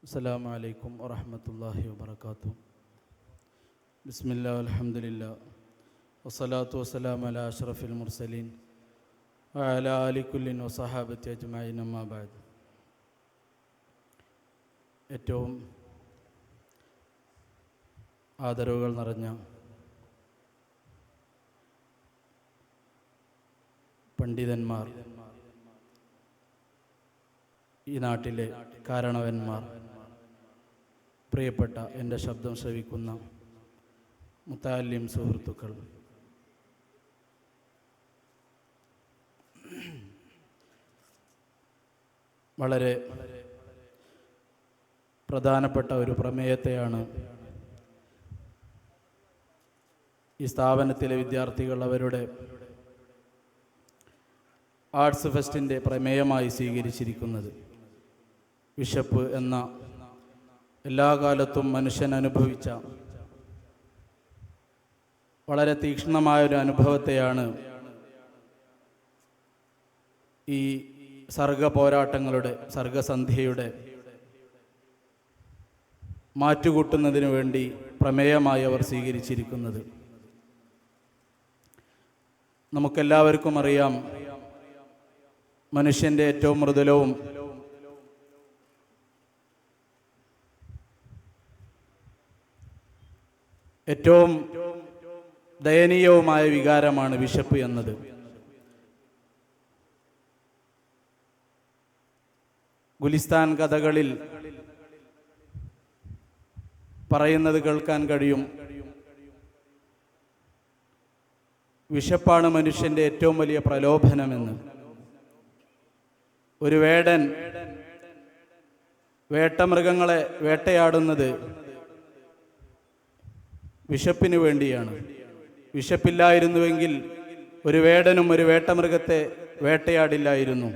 السلام عليكم ورحمة الله وبركاته بسم الله والحمد لله والصلاة والسلام على أشرف المرسلين وعلى آل كل وصحابة أجمعين أما بعد ഏറ്റവും ആദരവുകൾ നിറഞ്ഞ പണ്ഡിതന്മാർ ഈ നാട്ടിലെ കാരണവന്മാർ പ്രിയപ്പെട്ട എന്റെ ശബ്ദം ശ്രവിക്കുന്ന മുത്താലിം സുഹൃത്തുക്കൾ. വളരെ പ്രധാനപ്പെട്ട ഒരു പ്രമേയത്തെയാണ് ഈ സ്ഥാപനത്തിലെ വിദ്യാർത്ഥികൾ അവരുടെ ആർട്സ് ഫെസ്റ്റിന്റെ പ്രമേയമായി സ്വീകരിച്ചിരിക്കുന്നത്. വിശപ്പ് എന്ന എല്ലാ കാലത്തും മനുഷ്യൻ അനുഭവിച്ച വളരെ തീക്ഷ്ണമായൊരു അനുഭവത്തെയാണ് ഈ സർഗ പോരാട്ടങ്ങളുടെ സർഗസന്ധ്യയുടെ മാറ്റുകൂട്ടുന്നതിനു വേണ്ടി പ്രമേയമായി അവർ സ്വീകരിച്ചിരിക്കുന്നത്. നമുക്കെല്ലാവർക്കും അറിയാം മനുഷ്യന്റെ ഏറ്റവും മൃദുലവും ഏറ്റവും ദയനീയവുമായ വികാരമാണ് വിശപ്പ് എന്നത്. ഗുലിസ്ഥാൻ കഥകളിൽ പറയുന്നത് കേൾക്കാൻ കഴിയും. വിശപ്പാണ് മനുഷ്യന്റെ ഏറ്റവും വലിയ പ്രലോഭനമെന്ന്. ഒരു വേടൻ വേട്ടമൃഗങ്ങളെ വേട്ടയാടുന്നത് വിശപ്പിന് വേണ്ടിയാണ്. വിശപ്പില്ലായിരുന്നുവെങ്കിൽ ഒരു വേടനും ഒരു വേട്ടമൃഗത്തെ വേട്ടയാടില്ലായിരുന്നു.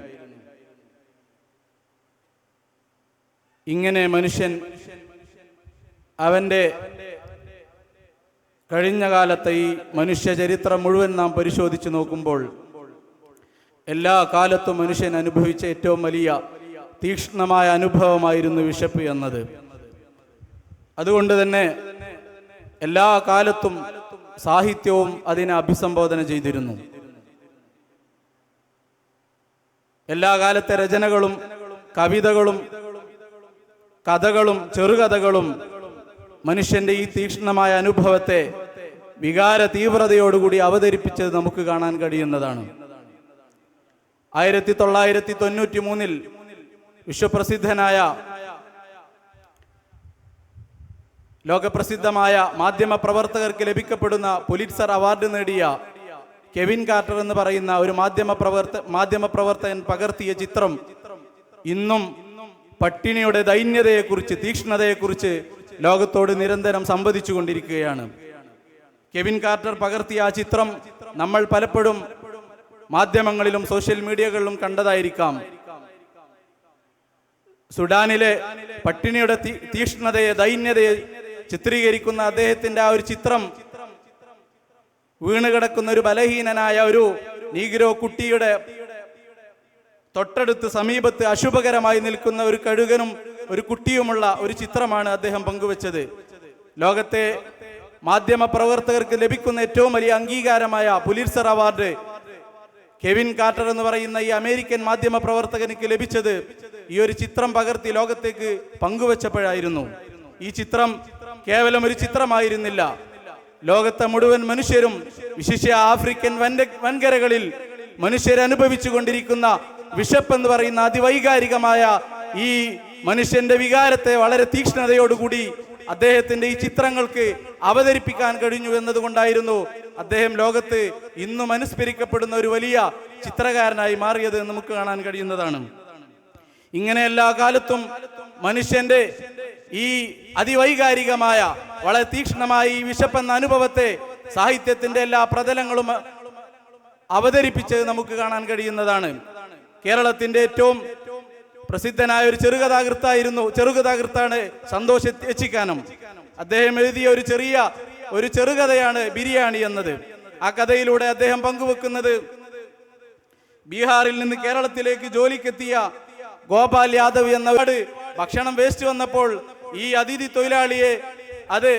ഇങ്ങനെ മനുഷ്യൻ അവന്റെ കഴിഞ്ഞ കാലത്തെ ഈ മനുഷ്യ ചരിത്രം മുഴുവൻ നാം പരിശോധിച്ച് നോക്കുമ്പോൾ എല്ലാ കാലത്തും മനുഷ്യൻ അനുഭവിച്ച ഏറ്റവും വലിയ തീക്ഷ്ണമായ അനുഭവമായിരുന്നു വിശപ്പ് എന്നത്. അതുകൊണ്ട് തന്നെ എല്ലാ കാലത്തും സാഹിത്യവും അതിനെ അഭിസംബോധന ചെയ്തിരുന്നു. എല്ലാ കാലത്തെ രചനകളും കവിതകളും കഥകളും ചെറുകഥകളും മനുഷ്യന്റെ ഈ തീക്ഷ്ണമായ അനുഭവത്തെ വികാര തീവ്രതയോടുകൂടി അവതരിപ്പിച്ചത് നമുക്ക് കാണാൻ കഴിയുന്നതാണ്. ആയിരത്തി തൊള്ളായിരത്തി തൊണ്ണൂറ്റി മൂന്നിൽ വിശ്വപ്രസിദ്ധനായ ലോകപ്രസിദ്ധമായ മാധ്യമ പ്രവർത്തകർക്ക് ലഭിക്കപ്പെടുന്ന പുലിറ്റ്സർ അവാർഡ് നേടിയ കെവിൻ കാർട്ടർ എന്ന് പറയുന്ന ഒരു മാധ്യമ പ്രവർത്ത മാധ്യമ പ്രവർത്തകൻ പകർത്തിയ ചിത്രം ഇന്നും പട്ടിണിയുടെ ദൈന്യതയെക്കുറിച്ച് തീക്ഷ്ണതയെക്കുറിച്ച് ലോകത്തോട് നിരന്തരം സംവദിച്ചു കൊണ്ടിരിക്കുകയാണ് കെവിൻ കാർട്ടർ പകർത്തിയ ആ ചിത്രം നമ്മൾ പലപ്പോഴും മാധ്യമങ്ങളിലും സോഷ്യൽ മീഡിയകളിലും കണ്ടതായിരിക്കാം. സുഡാനിലെ പട്ടിണിയുടെ തീക്ഷ്ണതയെ ദൈന്യതയെ ചിത്രീകരിക്കുന്ന അദ്ദേഹത്തിന്റെ ആ ഒരു ചിത്രം വീണ് കിടക്കുന്ന ഒരു ബലഹീനനായ ഒരു നീഗ്രോ കുട്ടിയുടെ തൊട്ടടുത്ത് സമീപത്ത് അശുഭകരമായി നിൽക്കുന്ന ഒരു കഴുകനും ഒരു കുട്ടിയുമുള്ള ഒരു ചിത്രമാണ് അദ്ദേഹം പങ്കുവച്ചത്. ലോകത്തെ മാധ്യമ പ്രവർത്തകർക്ക് ലഭിക്കുന്ന ഏറ്റവും വലിയ അംഗീകാരമായ പുലിറ്റ്സർ അവാർഡ് കെവിൻ കാർട്ടർ എന്ന് പറയുന്ന ഈ അമേരിക്കൻ മാധ്യമ പ്രവർത്തകനിക്ക് ലഭിച്ചത് ഈ ഒരു ചിത്രം പകർത്തി ലോകത്തേക്ക് പങ്കുവച്ചപ്പോഴായിരുന്നു. ഈ ചിത്രം കേവലം ഒരു ചിത്രമായിരുന്നില്ല. ലോകത്തെ മുഴുവൻ മനുഷ്യരും വിശിഷ്യ ആഫ്രിക്കൻ വൻക വൻകരകളിൽ മനുഷ്യരനുഭവിച്ചു കൊണ്ടിരിക്കുന്ന വിശപ്പ് എന്ന് പറയുന്ന അതിവൈകാരികമായ ഈ മനുഷ്യന്റെ വികാരത്തെ വളരെ തീക്ഷ്ണതയോടുകൂടി അദ്ദേഹത്തിന്റെ ഈ ചിത്രങ്ങൾക്ക് അവതരിപ്പിക്കാൻ കഴിഞ്ഞു എന്നതുകൊണ്ടായിരുന്നു അദ്ദേഹം ലോകത്ത് ഇന്നും അനുസ്മരിക്കപ്പെടുന്ന ഒരു വലിയ ചിത്രകാരനായി മാറിയത് നമുക്ക് കാണാൻ കഴിയുന്നതാണ്. ഇങ്ങനെ എല്ലാ കാലത്തും മനുഷ്യന്റെ ഈ അതിവൈകാരികമായ വളരെ തീക്ഷ്ണമായ ഈ വിശപ്പെന്ന അനുഭവത്തെ സാഹിത്യത്തിന്റെ എല്ലാ പ്രതലങ്ങളും അവതരിപ്പിച്ചത് നമുക്ക് കാണാൻ കഴിയുന്നതാണ്. കേരളത്തിന്റെ ഏറ്റവും പ്രസിദ്ധനായ ഒരു ചെറുകഥാകൃത്തായിരുന്നു ചെറുകഥാകൃത്താണ് സന്തോഷ എച്ചിക്കാനം അദ്ദേഹം എഴുതിയ ഒരു ചെറിയ ഒരു ചെറുകഥയാണ് ബിരിയാണി എന്നത്. ആ കഥയിലൂടെ അദ്ദേഹം പങ്കുവെക്കുന്നത് ബീഹാറിൽ നിന്ന് കേരളത്തിലേക്ക് ജോലിക്കെത്തിയ ഗോപാൽ യാദവ് എന്ന ഭക്ഷണം വേസ്റ്റ് വന്നപ്പോൾ ഈ അതിഥി തൊഴിലാളിയെ അത്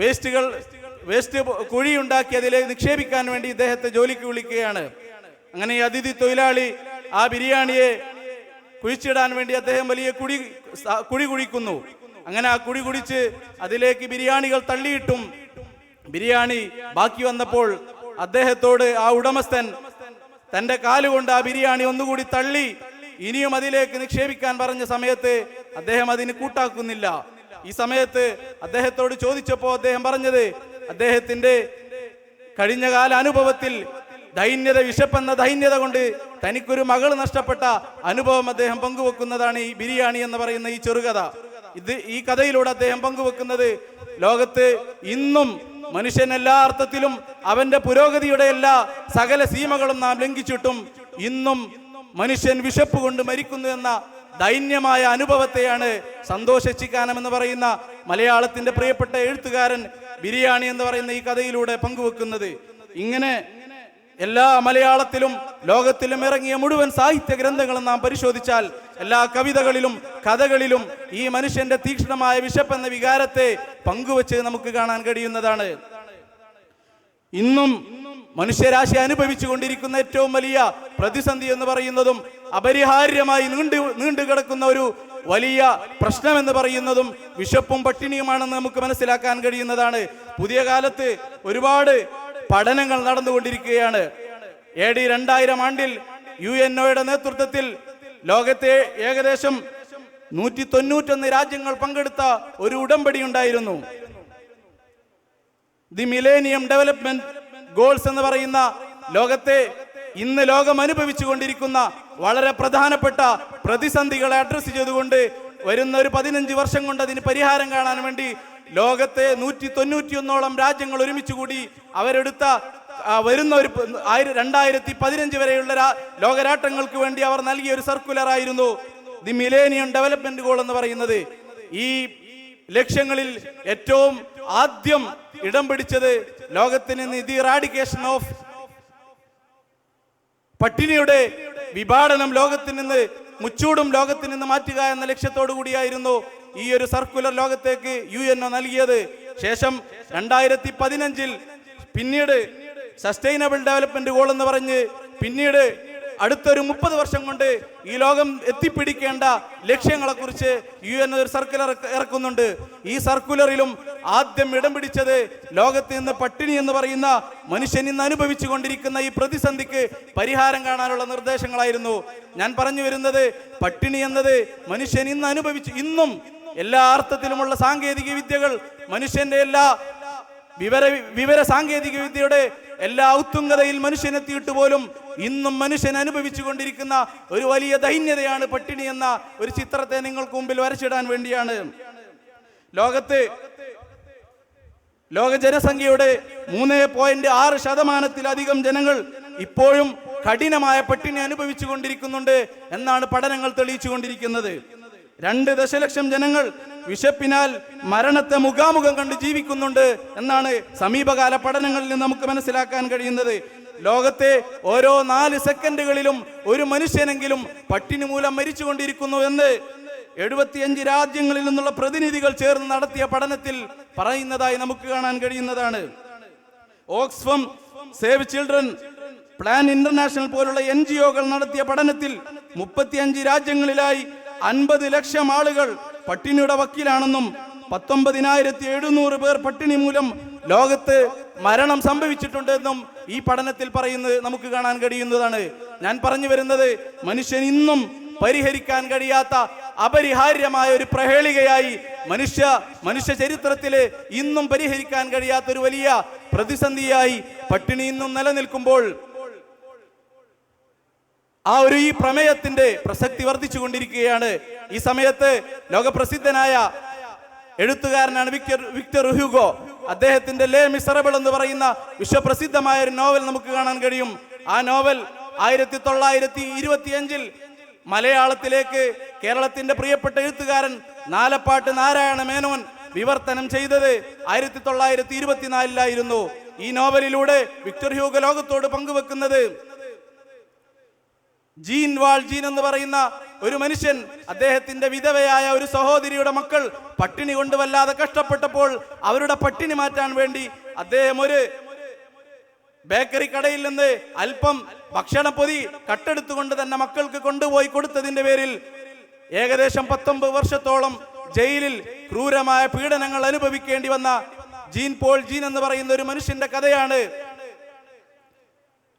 വേസ്റ്റുകൾ വേസ്റ്റ് കുഴി ഉണ്ടാക്കി അതിലേക്ക് നിക്ഷേപിക്കാൻ വേണ്ടി ഇദ്ദേഹത്തെ ജോലിക്ക് വിളിക്കുകയാണ്. അങ്ങനെ ഈ അതിഥി തൊഴിലാളി ആ ബിരിയാണിയെ കുഴിച്ചിടാൻ വേണ്ടി അദ്ദേഹം വലിയ കുഴി കുഴി കുഴിക്കുന്നു. അങ്ങനെ ആ കുഴി കുടിച്ച് അതിലേക്ക് ബിരിയാണികൾ തള്ളിയിട്ടും ബിരിയാണി ബാക്കി വന്നപ്പോൾ അദ്ദേഹത്തോട് ആ ഉടമസ്ഥൻ തന്റെ കാലുകൊണ്ട് ആ ബിരിയാണി ഒന്നുകൂടി തള്ളി ഇനിയും അതിലേക്ക് നിക്ഷേപിക്കാൻ പറഞ്ഞ സമയത്ത് അദ്ദേഹം അതിന് കൂട്ടാക്കുന്നില്ല. ഈ സമയത്ത് അദ്ദേഹത്തോട് ചോദിച്ചപ്പോൾ അദ്ദേഹം പറഞ്ഞത് അദ്ദേഹത്തിന്റെ കഴിഞ്ഞ കാല അനുഭവത്തിൽ ദൈന്യത വിശപ്പെന്ന ദൈന്യത കൊണ്ട് തനിക്കൊരു മകൾ നഷ്ടപ്പെട്ട അനുഭവം അദ്ദേഹം പങ്കുവെക്കുന്നതാണ് ഈ ബിരിയാണി എന്ന് പറയുന്ന ഈ ചെറുകഥ. ഇത് ഈ കഥയിലൂടെ അദ്ദേഹം പങ്കുവെക്കുന്നത് ലോകത്ത് ഇന്നും മനുഷ്യൻ എല്ലാ അർത്ഥത്തിലും അവന്റെ പുരോഗതിയുടെ എല്ലാ സകല സീമകളും നാം ലംഘിച്ചിട്ടും ഇന്നും മനുഷ്യൻ വിശപ്പ് കൊണ്ട് മരിക്കുന്നു എന്ന ദൈന്യമായ അനുഭവത്തെയാണ് സന്തോഷ ചിക്കാനം എന്ന് പറയുന്ന മലയാളത്തിന്റെ പ്രിയപ്പെട്ട എഴുത്തുകാരൻ ബിരിയാണി എന്ന് പറയുന്ന ഈ കഥയിലൂടെ പങ്കുവെക്കുന്നത്. ഇങ്ങനെ എല്ലാ മലയാളത്തിലും ലോകത്തിലും ഇറങ്ങിയ മുഴുവൻ സാഹിത്യ ഗ്രന്ഥങ്ങളും നാം പരിശോധിച്ചാൽ എല്ലാ കവിതകളിലും കഥകളിലും ഈ മനുഷ്യന്റെ തീക്ഷ്ണമായ വിശപ്പെന്ന വികാരത്തെ പങ്കുവച്ച് നമുക്ക് കാണാൻ കഴിയുന്നതാണ്. ഇന്നും മനുഷ്യരാശി അനുഭവിച്ചു കൊണ്ടിരിക്കുന്ന ഏറ്റവും വലിയ പ്രതിസന്ധി എന്ന് പറയുന്നതും അപരിഹാര്യമായി നീണ്ടു നീണ്ടു കിടക്കുന്ന ഒരു വലിയ പ്രശ്നമെന്ന് പറയുന്നതും വിശപ്പും പട്ടിണിയുമാണെന്ന് നമുക്ക് മനസ്സിലാക്കാൻ കഴിയുന്നതാണ്. പുതിയ കാലത്ത് ഒരുപാട് പഠനങ്ങൾ നടന്നുകൊണ്ടിരിക്കുകയാണ്. എ ഡി രണ്ടായിരം ആണ്ടിൽ യു എൻ ഒയുടെ നേതൃത്വത്തിൽ ലോകത്തെ ഏകദേശം നൂറ്റി തൊണ്ണൂറ്റൊന്ന് രാജ്യങ്ങൾ പങ്കെടുത്ത ഒരു ഉടമ്പടി ഉണ്ടായിരുന്നു. ദി മിലേനിയം ഡെവലപ്മെന്റ് ഗോൾസ് എന്ന് പറയുന്ന ലോകത്തെ ഇന്ന് ലോകം അനുഭവിച്ചു കൊണ്ടിരിക്കുന്ന വളരെ പ്രധാനപ്പെട്ട പ്രതിസന്ധികളെ അഡ്രസ്സ് ചെയ്തുകൊണ്ട് വരുന്ന ഒരു പതിനഞ്ച് വർഷം കൊണ്ട് അതിന് പരിഹാരം കാണാൻ വേണ്ടി ലോകത്തെ നൂറ്റി തൊണ്ണൂറ്റിയൊന്നോളം രാജ്യങ്ങൾ ഒരുമിച്ച് കൂടി അവരെടുത്ത വരുന്ന ഒരു രണ്ടായിരത്തി പതിനഞ്ച് വരെയുള്ള ലോകരാഷ്ട്രങ്ങൾക്ക് വേണ്ടി അവർ നൽകിയ ഒരു സർക്കുലർ ആയിരുന്നു ദി മിലേനിയം ഡെവലപ്മെന്റ് ഗോൾ എന്ന് പറയുന്നത്. ഈ ലക്ഷ്യങ്ങളിൽ ഏറ്റവും ആദ്യം ഇടം പിടിച്ചത് ലോകത്തിന് നിന്ന് ദി റാഡിക്കേഷൻ ഓഫ് പട്ടിണിയുടെ വിഭാടനം ലോകത്തിൽ നിന്ന് മുച്ചൂടും ലോകത്തിൽ നിന്ന് മാറ്റുക എന്ന ലക്ഷ്യത്തോടു കൂടിയായിരുന്നു ഈ ഒരു സർക്കുലർ ലോകത്തേക്ക് യു എൻ ഒ നൽകിയത്. ശേഷം രണ്ടായിരത്തി പതിനഞ്ചിൽ പിന്നീട് സസ്റ്റൈനബിൾ ഡെവലപ്മെന്റ് ഗോൾ എന്ന് പറഞ്ഞ് പിന്നീട് അടുത്തൊരു മുപ്പത് വർഷം കൊണ്ട് ഈ ലോകം എത്തിപ്പിടിക്കേണ്ട ലക്ഷ്യങ്ങളെ കുറിച്ച് യു എൻ ഒരു സർക്കുലർ ഇറക്കുന്നുണ്ട്. ഈ സർക്കുലറിലും ആദ്യം ഇടം പിടിച്ചത് ലോകത്ത് നിന്ന് പട്ടിണി എന്ന് പറയുന്ന മനുഷ്യൻ ഇന്ന് അനുഭവിച്ചു കൊണ്ടിരിക്കുന്ന ഈ പ്രതിസന്ധിക്ക് പരിഹാരം കാണാനുള്ള നിർദ്ദേശങ്ങളായിരുന്നു. ഞാൻ പറഞ്ഞു വരുന്നത് പട്ടിണി എന്നത് മനുഷ്യൻ ഇന്ന് അനുഭവിച്ചു ഇന്നും എല്ലാ അർത്ഥത്തിലുമുള്ള സാങ്കേതിക വിദ്യകൾ മനുഷ്യന്റെ എല്ലാ വിവര വിവര സാങ്കേതിക വിദ്യയുടെ എല്ലാ ഉത്തുങ്കതയിൽ മനുഷ്യനെത്തിയിട്ട് പോലും ഇന്നും മനുഷ്യൻ അനുഭവിച്ചു കൊണ്ടിരിക്കുന്ന ഒരു വലിയ ദൈന്യതയാണ് പട്ടിണി എന്ന ഒരു ചിത്രത്തെ നിങ്ങൾക്ക് മുമ്പിൽ വരച്ചിടാൻ വേണ്ടിയാണ്. ലോകത്ത് ലോക ജനസംഖ്യയുടെ മൂന്ന് പോയിന്റ് ആറ് ശതമാനത്തിലധികം ജനങ്ങൾ ഇപ്പോഴും കഠിനമായ പട്ടിണി അനുഭവിച്ചു കൊണ്ടിരിക്കുന്നുണ്ട് എന്നാണ് പഠനങ്ങൾ തെളിയിച്ചു കൊണ്ടിരിക്കുന്നത് രണ്ട് ദശലക്ഷം ജനങ്ങൾ വിശപ്പിനാൽ മരണത്തെ മുഖാമുഖം കണ്ട് ജീവിക്കുന്നുണ്ട് എന്നാണ് സമീപകാല പഠനങ്ങളിൽ നിന്ന് നമുക്ക് മനസ്സിലാക്കാൻ കഴിയുന്നത്. ലോകത്തെ ഓരോ നാല് സെക്കൻഡുകളിലും ഒരു മനുഷ്യനെങ്കിലും പട്ടിണി മൂലം മരിച്ചുകൊണ്ടിരിക്കുന്നു എന്ന് എഴുപത്തിയഞ്ച് രാജ്യങ്ങളിൽ നിന്നുള്ള പ്രതിനിധികൾ ചേർന്ന് നടത്തിയ പഠനത്തിൽ പറയുന്നതായി നമുക്ക് കാണാൻ കഴിയുന്നതാണ്. Oxfam save children plan international പോലുള്ള എൻ നടത്തിയ പഠനത്തിൽ മുപ്പത്തിയഞ്ച് രാജ്യങ്ങളിലായി അൻപത് ലക്ഷം ആളുകൾ പട്ടിണിയുടെ വക്കീലാണെന്നും പത്തൊമ്പതിനായിരത്തി എഴുന്നൂറ് പേർ പട്ടിണി മൂലം ലോകത്ത് മരണം സംഭവിച്ചിട്ടുണ്ടെന്നും ഈ പഠനത്തിൽ പറയുന്നത് നമുക്ക് കാണാൻ കഴിയുന്നതാണ്. ഞാൻ പറഞ്ഞു വരുന്നത് മനുഷ്യൻ ഇന്നും പരിഹരിക്കാൻ കഴിയാത്ത അപരിഹാര്യമായ ഒരു പ്രഹേളികയായി മനുഷ്യ മനുഷ്യ ചരിത്രത്തിൽ ഇന്നും പരിഹരിക്കാൻ കഴിയാത്ത ഒരു വലിയ പ്രതിസന്ധിയായി പട്ടിണി ഇന്നും നിലനിൽക്കുമ്പോൾ ആ ഒരു ഈ പ്രമേയത്തിന്റെ പ്രസക്തി വർദ്ധിച്ചു കൊണ്ടിരിക്കുകയാണ് ഈ സമയത്ത് ലോകപ്രസിദ്ധനായ എഴുത്തുകാരനാണ് വിക്ടർ വിക്ടർ ഹ്യൂഗോ. അദ്ദേഹത്തിന്റെ ലേ മിസറബിൾ എന്ന് പറയുന്ന വിശ്വപ്രസിദ്ധമായ ഒരു നോവൽ നമുക്ക് കാണാൻ കഴിയും. ആ നോവൽ ആയിരത്തി തൊള്ളായിരത്തി ഇരുപത്തിയഞ്ചിൽ മലയാളത്തിലേക്ക് കേരളത്തിന്റെ പ്രിയപ്പെട്ട എഴുത്തുകാരൻ നാലപ്പാട്ട് നാരായണ മേനോൻ വിവർത്തനം ചെയ്തത് ആയിരത്തി തൊള്ളായിരത്തി ഇരുപത്തിനാലിലായിരുന്നു ഈ നോവലിലൂടെ വിക്ടർ ഹ്യൂഗോ ലോകത്തോട് പങ്കുവെക്കുന്നത് ജീൻ വാൾ ജീൻ എന്ന് പറയുന്ന ഒരു മനുഷ്യൻ അദ്ദേഹത്തിന്റെ വിധവയായ ഒരു സഹോദരിയുടെ മക്കൾ പട്ടിണി കൊണ്ട് വല്ലാതെ കഷ്ടപ്പെട്ടപ്പോൾ അവരുടെ പട്ടിണി മാറ്റാൻ വേണ്ടി അദ്ദേഹം ഒരു ബേക്കറി കടയിൽ നിന്ന് അല്പം ഭക്ഷണപ്പൊതി കട്ടെടുത്തുകൊണ്ട് തന്നെ മക്കൾക്ക് കൊണ്ടുപോയി കൊടുത്തതിന്റെ പേരിൽ ഏകദേശം പത്തൊമ്പത് വർഷത്തോളം ജയിലിൽ ക്രൂരമായ പീഡനങ്ങൾ അനുഭവിക്കേണ്ടി വന്ന ജീൻ പോൾ ജീൻ എന്ന് പറയുന്ന ഒരു മനുഷ്യന്റെ കഥയാണ്.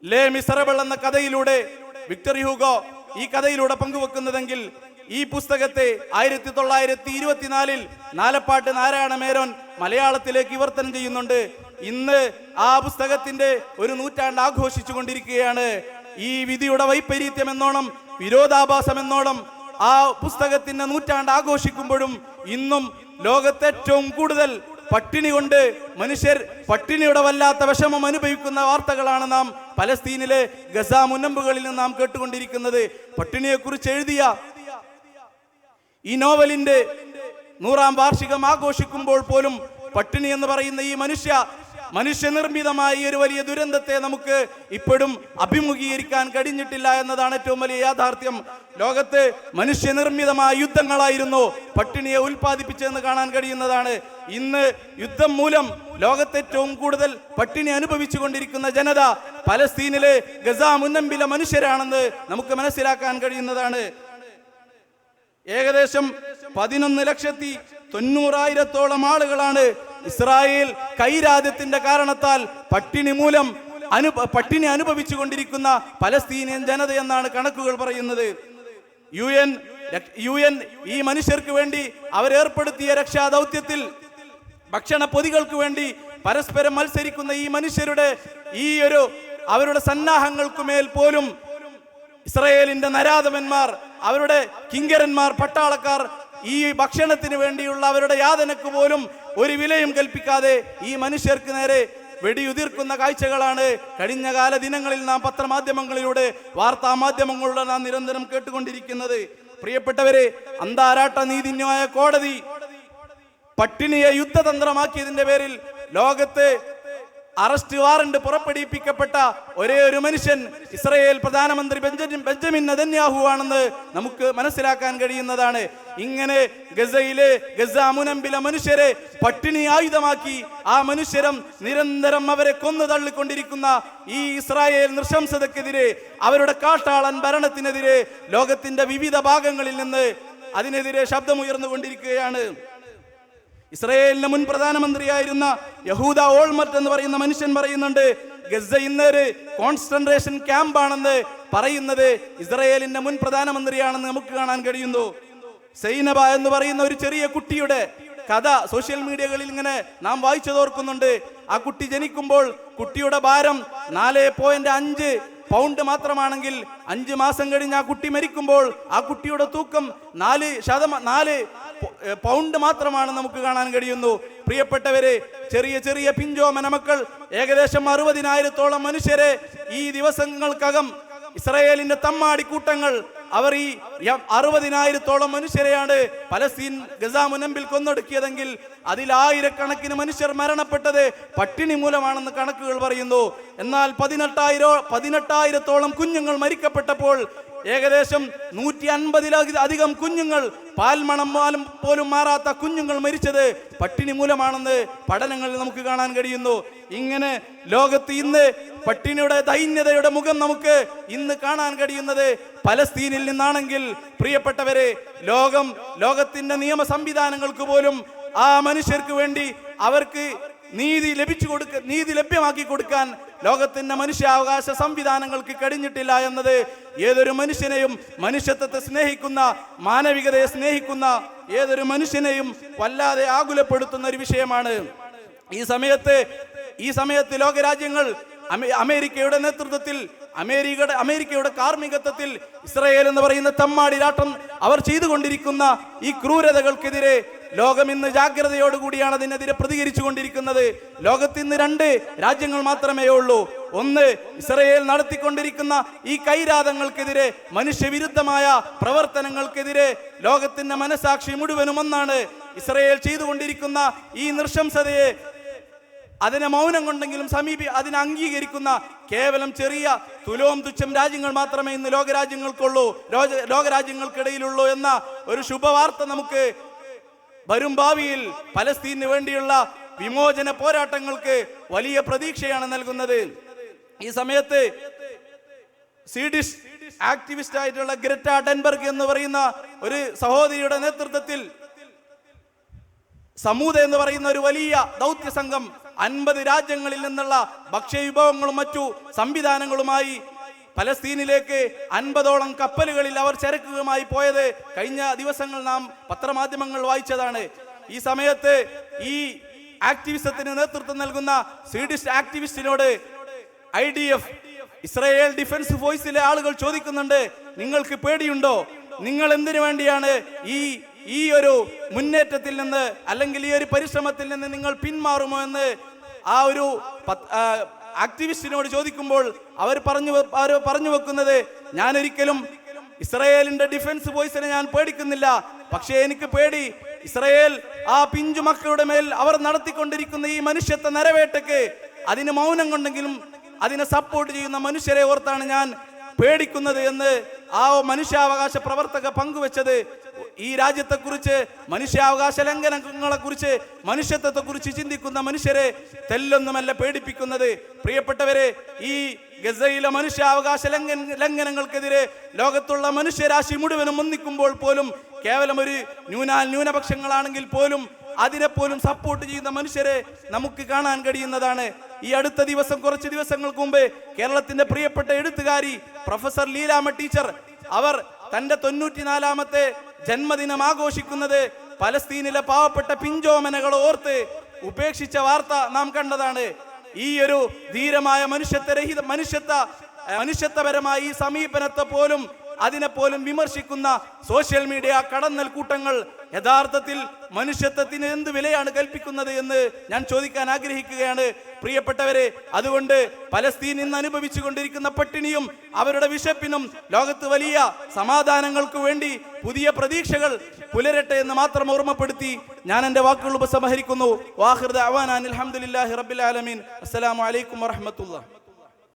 ലേ മിസറബിൾ എന്ന കഥയിലൂടെ വിക്ടർ ഹൂഗോ ഈ കഥയിലൂടെ പങ്കുവെക്കുന്നതെങ്കിൽ ഈ പുസ്തകത്തെ ആയിരത്തി തൊള്ളായിരത്തി ഇരുപത്തിനാലിൽ നാലപ്പാട്ട് നാരായണ മേനോൻ മലയാളത്തിലേക്ക് വിവർത്തനം ചെയ്യുന്നുണ്ട്. ഇന്ന് ആ പുസ്തകത്തിന്റെ ഒരു നൂറ്റാണ്ട് ആഘോഷിച്ചു കൊണ്ടിരിക്കുകയാണ് ഈ വിധിയുടെ വൈപരീത്യം എന്നോണം വിരോധാഭാസം എന്നോണം ആ പുസ്തകത്തിന്റെ നൂറ്റാണ്ട് ആഘോഷിക്കുമ്പോഴും ഇന്നും ലോകത്തെ ഏറ്റവും കൂടുതൽ പട്ടിണി കൊണ്ട് മനുഷ്യർ പട്ടിണിയുടെ വല്ലാത്ത വിഷമം അനുഭവിക്കുന്ന വാർത്തകളാണ് നാം പലസ്തീനിലെ ഗസ മുനമ്പുകളിൽ നിന്ന് നാം കേട്ടുകൊണ്ടിരിക്കുന്നത്. പട്ടിണിയെക്കുറിച്ച് എഴുതിയ ഈ നോവലിന്റെ നൂറാം വാർഷികം ആഘോഷിക്കുമ്പോൾ പോലും പട്ടിണി എന്ന് പറയുന്ന ഈ മനുഷ്യ മനുഷ്യനിർമ്മിതമായ ഒരു വലിയ ദുരന്തത്തെ നമുക്ക് ഇപ്പോഴും അഭിമുഖീകരിക്കാൻ കഴിഞ്ഞിട്ടില്ല എന്നതാണ് ഏറ്റവും വലിയ യാഥാർത്ഥ്യം. ലോകത്ത് മനുഷ്യനിർമ്മിതമായ യുദ്ധങ്ങളായിരുന്നു പട്ടിണിയെ ഉൽപ്പാദിപ്പിച്ചതെന്ന് കാണാൻ കഴിയുന്നതാണ്. ഇന്ന് യുദ്ധം മൂലം ലോകത്ത് ഏറ്റവും കൂടുതൽ പട്ടിണി അനുഭവിച്ചു കൊണ്ടിരിക്കുന്ന ജനത പലസ്തീനിലെ ഗസ മുന്നമ്പിലെ മനുഷ്യരാണെന്ന് നമുക്ക് മനസ്സിലാക്കാൻ കഴിയുന്നതാണ്. ഏകദേശം പതിനൊന്ന് ലക്ഷത്തി തൊണ്ണൂറായിരത്തോളം ആളുകളാണ് ഇസ്രായേൽ കൈരാജ്യത്തിന്റെ കാരണത്താൽ പട്ടിണി മൂലം അനു പട്ടിണി അനുഭവിച്ചു കൊണ്ടിരിക്കുന്ന പലസ്തീനിയൻ ജനത എന്നാണ് കണക്കുകൾ പറയുന്നത്. യു എൻ യു എൻ ഈ മനുഷ്യർക്ക് വേണ്ടി അവരേർപ്പെടുത്തിയ രക്ഷാദൗത്യത്തിൽ ഭക്ഷണ പൊതികൾക്ക് വേണ്ടി പരസ്പരം മത്സരിക്കുന്ന ഈ മനുഷ്യരുടെ ഈ ഒരു അവരുടെ സന്നാഹങ്ങൾക്കുമേൽ പോലും ഇസ്രയേലിന്റെ നരാധമന്മാർ അവരുടെ കിങ്കരന്മാർ പട്ടാളക്കാർ ഈ ഭക്ഷണത്തിന് വേണ്ടിയുള്ള അവരുടെ യാതനക്ക് പോലും ഒരു വിലയും കൽപ്പിക്കാതെ ഈ മനുഷ്യർക്ക് നേരെ വെടിയുതിർക്കുന്ന കാഴ്ചകളാണ്. കഴിഞ്ഞ കാല ദിനങ്ങളിൽ നാം പത്രമാധ്യമങ്ങളിലൂടെ വാർത്താ മാധ്യമങ്ങളിലൂടെ നാം നിരന്തരം കേട്ടുകൊണ്ടിരിക്കുന്നത്. പ്രിയപ്പെട്ടവരെ അന്താരാഷ്ട്ര നീതിന്യായ കോടതി പട്ടിണിയെ യുദ്ധതന്ത്രമാക്കിയതിന്റെ പേരിൽ ലോകത്ത് അറസ്റ്റ് വാറണ്ട് പുറപ്പെടുവിപ്പിക്കപ്പെട്ട ഒരേ ഒരു മനുഷ്യൻ ഇസ്രയേൽ പ്രധാനമന്ത്രി ബെഞ്ചമിൻ ബെഞ്ചമിൻ നദന്യാഹു ആണെന്ന് നമുക്ക് മനസ്സിലാക്കാൻ കഴിയുന്നതാണ്. ഇങ്ങനെ ഗസയിലെ ഗസ മുനമ്പിലെ മനുഷ്യരെ പട്ടിണി ആയുധമാക്കി ആ മനുഷ്യരം നിരന്തരം അവരെ കൊന്നു തള്ളിക്കൊണ്ടിരിക്കുന്ന ഈ ഇസ്രായേൽ നൃശംസതക്കെതിരെ അവരുടെ കാട്ടാളൻ ഭരണത്തിനെതിരെ ലോകത്തിന്റെ വിവിധ ഭാഗങ്ങളിൽ നിന്ന് അതിനെതിരെ ശബ്ദമുയർന്നു ശബ്ദമുയർന്നുകൊണ്ടിരിക്കുകയാണ്. ഇസ്രയേലിന്റെ മുൻ പ്രധാനമന്ത്രിയായിരുന്ന യഹൂദ ഓൾമർട്ട് എന്ന് പറയുന്ന മനുഷ്യൻ പറയുന്നുണ്ട് ഗസ ഇന്നൊരു കോൺസെൻട്രേഷൻ ക്യാമ്പാണെന്ന് പറയുന്നത് ഇസ്രയേലിന്റെ മുൻ പ്രധാനമന്ത്രിയാണെന്ന് നമുക്ക് കാണാൻ കഴിയുന്നു. സൈനബ എന്ന് പറയുന്ന ഒരു ചെറിയ കുട്ടിയുടെ കഥ സോഷ്യൽ മീഡിയകളിൽ ഇങ്ങനെ നാം വായിച്ചതോർക്കുന്നുണ്ട്. ആ കുട്ടി ജനിക്കുമ്പോൾ കുട്ടിയുടെ ഭാരം നാല് പോയിന്റ് അഞ്ച് പൗണ്ട് മാത്രമാണെങ്കിൽ അഞ്ച് മാസം കഴിഞ്ഞ് ആ കുട്ടി മരിക്കുമ്പോൾ ആ കുട്ടിയുടെ തൂക്കം നാല് ശതമാ നാല് പൗണ്ട് മാത്രമാണ് നമുക്ക് കാണാൻ കഴിയുന്നു. പ്രിയപ്പെട്ടവരെ ചെറിയ ചെറിയ പിഞ്ചോമന മക്കൾ ഏകദേശം അറുപതിനായിരത്തോളം മനുഷ്യരെ ഈ ദിവസങ്ങൾക്കകം ഇസ്രയേലിന്റെ തമ്മാടി കൂട്ടങ്ങൾ അവർ ഈ അറുപതിനായിരത്തോളം മനുഷ്യരെയാണ് പലസ്തീൻ ഗസ മുനമ്പിൽ കൊന്നൊടുക്കിയതെങ്കിൽ അതിൽ ആയിരക്കണക്കിന് മനുഷ്യർ മരണപ്പെട്ടത് പട്ടിണി മൂലമാണെന്ന് കണക്കുകൾ പറയുന്നു. എന്നാൽ പതിനെട്ടായിരോ പതിനെട്ടായിരത്തോളം കുഞ്ഞുങ്ങൾ മരിക്കപ്പെട്ടപ്പോൾ ഏകദേശം നൂറ്റി അൻപതിലധികം കുഞ്ഞുങ്ങൾ പാൽമണം പോലും പോലും മാറാത്ത കുഞ്ഞുങ്ങൾ മരിച്ചത് പട്ടിണി മൂലമാണെന്ന് പഠനങ്ങളിൽ നമുക്ക് കാണാൻ കഴിയുന്നു. ഇങ്ങനെ ലോകത്ത് ഇന്ന് പട്ടിണിയുടെ ദൈന്യതയുടെ മുഖം നമുക്ക് ഇന്ന് കാണാൻ കഴിയുന്നത് പലസ്തീനിൽ നിന്നാണെങ്കിൽ പ്രിയപ്പെട്ടവരെ ലോകം ലോകത്തിന്റെ നിയമ സംവിധാനങ്ങൾക്ക് പോലും ആ മനുഷ്യർക്ക് വേണ്ടി അവർക്ക് നീതി ലഭിച്ചു കൊടുക്ക നീതി ലഭ്യമാക്കി കൊടുക്കാൻ ലോകത്തിന്റെ മനുഷ്യാവകാശ സംവിധാനങ്ങൾക്ക് കഴിഞ്ഞിട്ടില്ല എന്നത് ഏതൊരു മനുഷ്യനെയും മനുഷ്യത്വത്തെ സ്നേഹിക്കുന്ന മാനവികതയെ സ്നേഹിക്കുന്ന ഏതൊരു മനുഷ്യനെയും വല്ലാതെ ആകുലപ്പെടുത്തുന്ന ഒരു വിഷയമാണ്. ഈ സമയത്ത് ഈ സമയത്ത് ലോകരാജ്യങ്ങൾ അമേരിക്കയുടെ നേതൃത്വത്തിൽ അമേരിക്കയുടെ അമേരിക്കയുടെ കാർമ്മികത്വത്തിൽ ഇസ്രയേൽ എന്ന് പറയുന്ന തമ്മാടി രാഷ്ട്രം അവർ ചെയ്തുകൊണ്ടിരിക്കുന്ന ഈ ക്രൂരതകൾക്കെതിരെ ലോകം ഇന്ന് ജാഗ്രതയോടുകൂടിയാണ് അതിനെതിരെ പ്രതികരിച്ചു കൊണ്ടിരിക്കുന്നത്. ലോകത്ത് ഇന്ന് രണ്ട് രാജ്യങ്ങൾ മാത്രമേ ഉള്ളൂ. ഒന്ന് ഇസ്രയേൽ നടത്തിക്കൊണ്ടിരിക്കുന്ന ഈ കൈരാതങ്ങൾക്കെതിരെ മനുഷ്യവിരുദ്ധമായ പ്രവർത്തനങ്ങൾക്കെതിരെ ലോകത്തിന്റെ മനസാക്ഷി മുഴുവനും ഒന്നാണ് ഇസ്രയേൽ ചെയ്തുകൊണ്ടിരിക്കുന്ന ഈ നിർശംസതയെ അതിനെ മൗനം കൊണ്ടെങ്കിലും സമീപി അതിനെ അംഗീകരിക്കുന്ന കേവലം ചെറിയ തുലോം തുച്ഛം രാജ്യങ്ങൾ മാത്രമേ ഇന്ന് ലോകരാജ്യങ്ങൾക്കുള്ളൂ ലോക ലോകരാജ്യങ്ങൾക്കിടയിലുള്ളൂ എന്ന ഒരു ശുഭവാർത്ത നമുക്ക് വരും ഭാവിയിൽ പലസ്തീനു വേണ്ടിയുള്ള വിമോചന പോരാട്ടങ്ങൾക്ക് വലിയ പ്രതീക്ഷയാണ് നൽകുന്നത്. ഈ സമയത്ത് സ്വീഡിഷ് ആക്ടിവിസ്റ്റ് ആയിട്ടുള്ള ഗ്രറ്റ ഡെൻബർഗ് എന്ന് പറയുന്ന ഒരു സഹോദരിയുടെ നേതൃത്വത്തിൽ സമൂത എന്ന് പറയുന്ന ഒരു വലിയ ദൗത്യ സംഘം അൻപത് രാജ്യങ്ങളിൽ നിന്നുള്ള ഭക്ഷ്യവിഭവങ്ങളും മറ്റു സംവിധാനങ്ങളുമായി പലസ്തീനിലേക്ക് അൻപതോളം കപ്പലുകളിൽ അവർ ചരക്കുകളുമായി പോയത് കഴിഞ്ഞ ദിവസങ്ങൾ നാം പത്രമാധ്യമങ്ങൾ വായിച്ചതാണ്. ഈ സമയത്ത് ഈ ആക്ടിവിസത്തിന് നേതൃത്വം നൽകുന്ന Swedish ആക്ടിവിസ്റ്റിനോട് I D F Israel defence ഫോഴ്സിലെ ആളുകൾ ചോദിക്കുന്നുണ്ട് നിങ്ങൾക്ക് പേടിയുണ്ടോ? നിങ്ങൾ എന്തിനു വേണ്ടിയാണ് ഈ ഈ ഒരു മുന്നേറ്റത്തിൽ നിന്ന് അല്ലെങ്കിൽ ഈ ഒരു പരിശ്രമത്തിൽ നിന്ന് നിങ്ങൾ പിന്മാറുമോ? എന്ന് ആ ഒരു ആക്ടിവിസ്റ്റിനോട് ചോദിക്കുമ്പോൾ അവർ പറഞ്ഞു അവർ പറഞ്ഞു വെക്കുന്നത് ഞാൻ ഒരിക്കലും ഇസ്രയേലിന്റെ ഡിഫൻസ് ബോയ്സിനെ ഞാൻ പേടിക്കുന്നില്ല. പക്ഷേ എനിക്ക് പേടി. ഇസ്രയേൽ ആ പിഞ്ചു മക്കളുടെ മേൽ അവർ നടത്തിക്കൊണ്ടിരിക്കുന്ന ഈ മനുഷ്യത്വ നരവേട്ടയ്ക്ക് അതിന് മൗനം കൊണ്ടെങ്കിലും അതിനെ സപ്പോർട്ട് ചെയ്യുന്ന മനുഷ്യരെ ഓർത്താണ് ഞാൻ പേടിക്കുന്നത് എന്ന് ആ മനുഷ്യാവകാശ പ്രവർത്തക പങ്കുവെച്ചത്. ഈ രാജ്യത്തെക്കുറിച്ച് മനുഷ്യാവകാശ ലംഘനങ്ങളെക്കുറിച്ച് മനുഷ്യത്വത്തെക്കുറിച്ച് മനുഷ്യത്വത്തെ കുറിച്ച് ചിന്തിക്കുന്ന മനുഷ്യരെ തെല്ലൊന്നുമല്ല പേടിപ്പിക്കുന്നത്. പ്രിയപ്പെട്ടവരെ ഈ ഗസയിലെ മനുഷ്യാവകാശ ലംഘന ലംഘനങ്ങൾക്കെതിരെ ലോകത്തുള്ള മനുഷ്യരാശി മുഴുവനും ഒന്നിക്കുമ്പോൾ പോലും കേവലം ഒരു ന്യൂനാൽ ന്യൂനപക്ഷങ്ങളാണെങ്കിൽ പോലും അതിനെപ്പോലും സപ്പോർട്ട് ചെയ്യുന്ന മനുഷ്യരെ നമുക്ക് കാണാൻ കഴിയുന്നതാണ്. ഈ അടുത്ത ദിവസം കുറച്ച് ദിവസങ്ങൾക്ക് മുമ്പ് കേരളത്തിന്റെ പ്രിയപ്പെട്ട എഴുത്തുകാരി പ്രൊഫസർ ലീലാമ ടീച്ചർ അവർ തന്റെ തൊണ്ണൂറ്റിനാലാമത്തെ ജന്മദിനം ആഘോഷിക്കുന്നത് പലസ്തീനിലെ പാവപ്പെട്ട പിഞ്ചോമനകൾ ഓർത്ത് ഉപേക്ഷിച്ച വാർത്ത നാം കണ്ടതാണ്. ഈ ഒരു ധീരമായ മനുഷ്യത്വരഹിത മനുഷ്യത്വ മനുഷ്യത്വപരമായ ഈ സമീപനത്തെ പോലും അതിനെ പോലും വിമർശിക്കുന്ന സോഷ്യൽ മീഡിയ കടന്നൽ കൂട്ടങ്ങൾ യഥാർത്ഥത്തിൽ മനുഷ്യത്വത്തിന് എന്ത് വിലയാണ് കൽപ്പിക്കുന്നത് എന്ന് ഞാൻ ചോദിക്കാൻ ആഗ്രഹിക്കുകയാണ്. പ്രിയപ്പെട്ടവരെ അതുകൊണ്ട് പലസ്തീൻ ഇന്ന് അനുഭവിച്ചു കൊണ്ടിരിക്കുന്ന പട്ടിണിയും അവരുടെ വിശപ്പിനും ലോകത്ത് വലിയ സമാധാനങ്ങൾക്ക് വേണ്ടി പുതിയ പ്രതീക്ഷകൾ പുലരട്ടെ എന്ന് മാത്രം ഓർമ്മപ്പെടുത്തി ഞാൻ എന്റെ വാക്കുകൾ ഉപസംഹരിക്കുന്നു. വാഹിർ അവാൻ അലഹമുല്ലാഹി റബ്ബിൽ ആലമീൻ. അസ്സലാമു അലൈക്കും വറഹമത്തുള്ള